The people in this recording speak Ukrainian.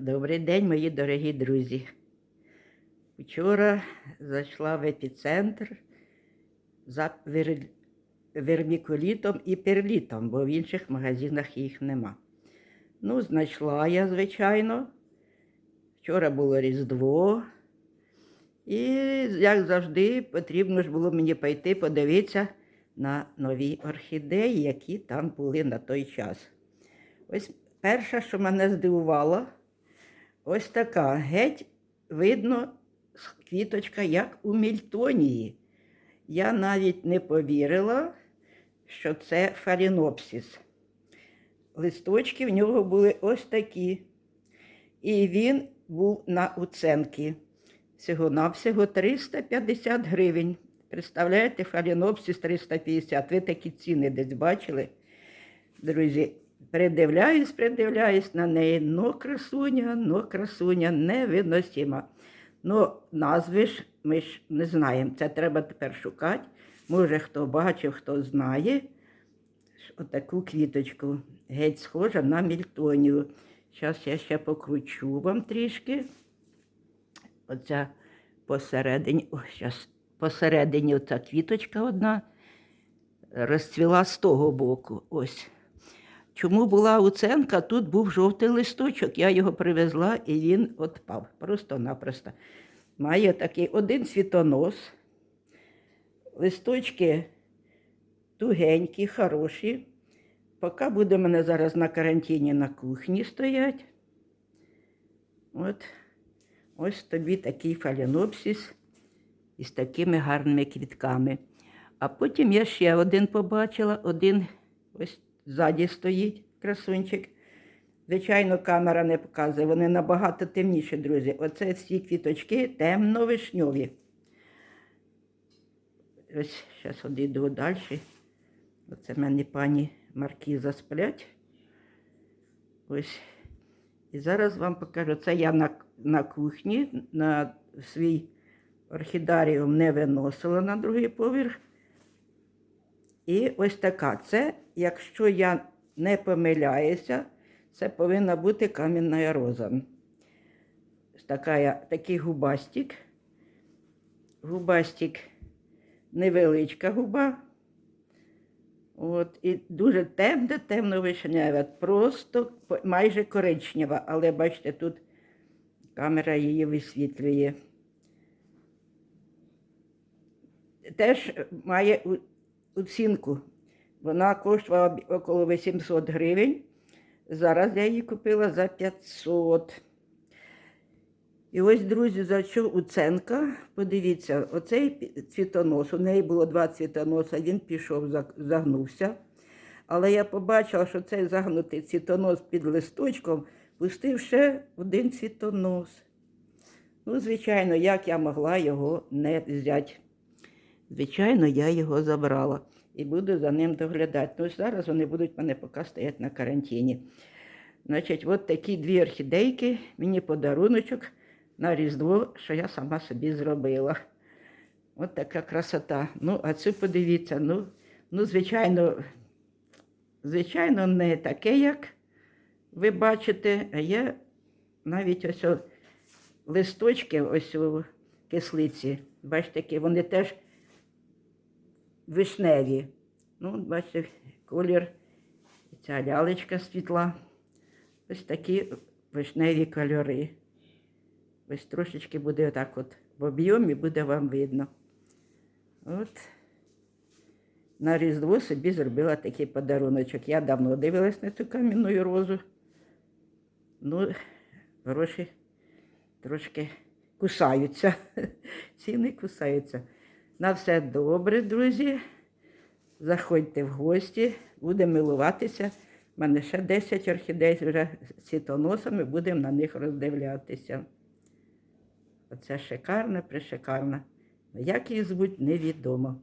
Добрий день, мої дорогі друзі. Вчора зайшла в епіцентр за вер... вермікулітом і перлітом, бо в інших магазинах їх нема. Ну, знайшла я, звичайно. Вчора було Різдво. І, як завжди, потрібно ж було мені пойти подивитися на нові орхідеї, які там були на той час. Ось перше, що мене здивувало, ось така геть видно квіточка, як у Мільтонії. Я навіть не повірила, що це фалінопсис. Листочки в нього були ось такі. І він був на уценки. Всього-навсього 350 гривень. Представляєте, фалінопсис 350. Ви такі ціни десь бачили? Друзі, придивляюсь, придивляюсь на неї. Но красуня, но красуня невиносима. Ну, назви ж ми ж не знаємо. Це треба тепер шукати. Може, хто бачив, хто знає. Отаку квіточку. Геть схожа на мільтонію. Зараз я ще покручу вам трішки. Оця посередині, о, зараз посередині оця квіточка одна розцвіла з того боку. Ось. Чому була уценка? Тут був жовтий листочок. Я його привезла і він відпав. Просто-напросто. Має такий один світонос. Листочки тугенькі, хороші. Поки буде мене зараз на карантині на кухні стоять. От. Ось тобі такий фалінопсис із такими гарними квітками. А потім я ще один побачила, один ось ззаді стоїть красунчик. Звичайно, камера не показує, вони набагато темніші, друзі. Оце всі квіточки темно-вишньові. Ось зараз одійду далі. Оце в мене пані Маркіза сплять. Ось. І зараз вам покажу. Це я на, на кухні, на свій орхідаріум не виносила на другий поверх. І ось така. Це, якщо я не помиляюся, це повинна бути камінна роза. Така, такий губастик. Губастик невеличка губа. От, і дуже темне, темно вишневе, просто майже коричнева, але бачите, тут камера її висвітлює. Теж має оцінку. Вона коштувала около 800 гривень. Зараз я її купила за 500. І ось, друзі, за що уценка? Подивіться, оцей цвітонос, у неї було два цвітоноса, він пішов, загнувся. Але я побачила, що цей загнутий цвітонос під листочком пустив ще один цвітонос. Ну, звичайно, як я могла його не взяти. Звичайно, я його забрала і буду за ним доглядати. Ну, зараз вони будуть мене поки стоять на карантині. Значить, от такі дві орхідейки, мені подаруночок на Різдво, що я сама собі зробила. От така красота. Ну, а цю подивіться, ну, ну, звичайно, звичайно, не таке, як ви бачите, а є навіть ось листочки ось у кислиці. Бачите, вони теж вишневі. Ну, бачите, колір, ця лялечка світла. Ось такі вишневі кольори. Ось трошечки буде отак от в об'ємі, буде вам видно. От на Різдво собі зробила такий подаруночок. Я давно дивилась на цю кам'яну розу. Ну, гроші трошки кусаються. Ціни кусаються. На все добре, друзі. Заходьте в гості, будемо милуватися. У мене ще 10 орхідей вже з цвітоносами, будемо на них роздивлятися. Оце шикарна, пришикарна. Як її звуть, невідомо.